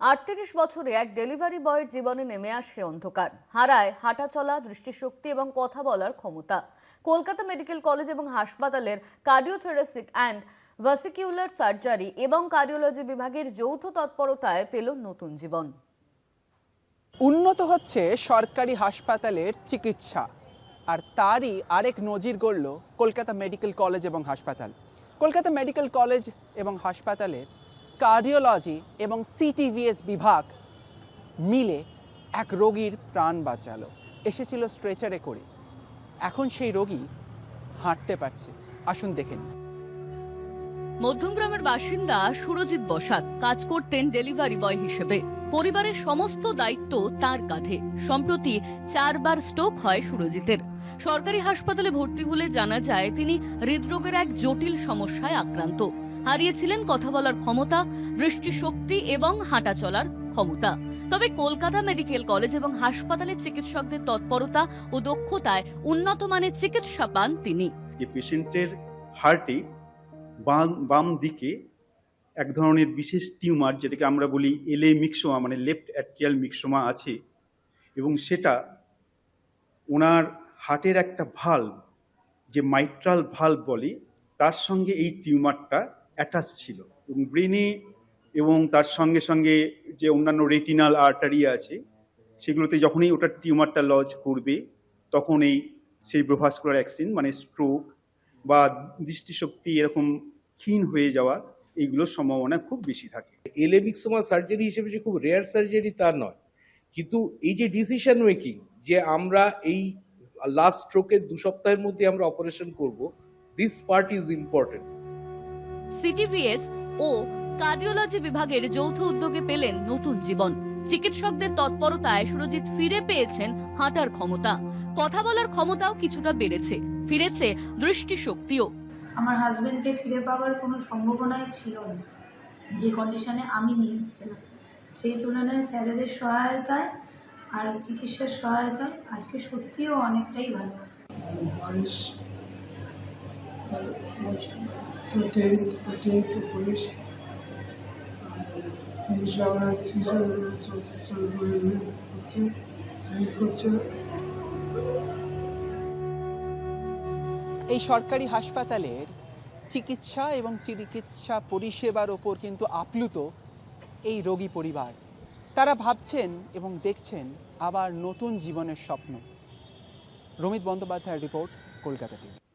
আটত্রিশ বছরে এক ডেলিভারি বয়ের জীবনে নেমে আসে অন্ধকার। হারায় হাঁটা চলা দৃষ্টিশক্তি এবং কথা বলার ক্ষমতা। কলকাতা মেডিকেল কলেজ এবং হাসপাতালের কার্ডিওথেরাসিক অ্যান্ড ভাসিকিউলার সার্জারি এবং কার্ডিওলজি বিভাগের যৌথ তৎপরতায় পেল নতুন জীবন। উন্নত হচ্ছে সরকারি হাসপাতালের চিকিৎসা। আর তারই আরেক নজির গড়ল কলকাতা মেডিকেল কলেজ এবং হাসপাতাল। কলকাতা মেডিকেল কলেজ এবং হাসপাতালের কার্ডিওলজি এবং সিটিভিএস বিভাগ মিলে এক রোগীর প্রাণ বাঁচালো। এসেছিল স্ট্রেচারে করে। এখন সেই রোগী হাঁটতে পারছে। আসুন দেখে নিন মধ্যমগ্রামের বাসিন্দা সুরজিৎ বসাক কাজ করতেন ডেলিভারি বয় হিসেবে। পরিবারের সমস্ত দায়িত্ব তার কাঁধে। সম্প্রতি চারবার স্ট্রোক হয় সুরজিতের। সরকারি হাসপাতালে ভর্তি হলে জানা যায়, তিনি হৃদরোগের এক জটিল সমস্যায় আক্রান্ত। হারিয়েছিলেন কথা বলার ক্ষমতা, দৃষ্টিশক্তি এবং হাঁটা চলার ক্ষমতা। তবে কলকাতা মেডিকেল কলেজ এবং হাসপাতালের চিকিৎসকদের তৎপরতা ও দক্ষতায় উন্নত মানের চিকিৎসা পান তিনি। এই পেশেন্টের হার্টে বাম বাম দিকে এক ধরনের বিশেষ টিউমার, যেটাকে আমরা বলি এলে মিক্সোমা মানে লেফট অ্যাট্রিয়াল মিক্সোমা আছে। এবং সেটা ওনার হার্টের একটা ভাল্ব যে মাইট্রাল ভাল্ব বলে, তার সঙ্গে এই টিউমারটা অ্যাটাচ ছিল। এবং ব্রেনে এবং তার সঙ্গে সঙ্গে যে অন্যান্য রেটিনাল আর্টারি আছে, সেগুলোতে যখনই ওটা টিউমারটা লজ করবে, তখন এই সেরিব্রোভাস্কুলার অ্যাক্সিন মানে স্ট্রোক বা দৃষ্টিশক্তি এরকম ক্ষীণ হয়ে যাওয়া, এইগুলোর সম্ভাবনা খুব বেশি থাকে। এলেমিক্সোমা সার্জারি হিসেবে যে খুব রেয়ার সার্জারি তা নয়। কিন্তু এই যে ডিসিশন মেকিং যে আমরা এই লাস্ট স্ট্রোকের দু সপ্তাহের মধ্যে আমরা অপারেশন করব this part is important CTVS O cardiology বিভাগের যৌথ উদ্যোগে পেলেন নতুন জীবন। চিকিৎসকদের তৎপরতায় সুরজিৎ ফিরে পেয়েছেন হাঁটার ক্ষমতা। কথা বলার ক্ষমতাও কিছুটা বেড়েছে ফিরেছে দৃষ্টিশক্তিও। আমার হাজব্যান্ডকে ফিরে পাওয়ার কোনো সম্ভাবনাই ছিল না। যে কন্ডিশনে আমি নিয়ে এসেছিলাম সেই তুলনায় স্যারেদের সহায়তায় আর চিকিৎসার সহায়তায় আজকে সত্যিও অনেকটাই ভালো আছে। এই সরকারি হাসপাতালের চিকিৎসা এবং চিকিৎসা পরিষেবার ওপর কিন্তু আপ্লুত এই রোগী পরিবার। তারা ভাবছেন এবং দেখছেন আবার নতুন জীবনের স্বপ্ন। রমিত বন্দ্যোপাধ্যায়ের রিপোর্ট, কলকাতা টিভি।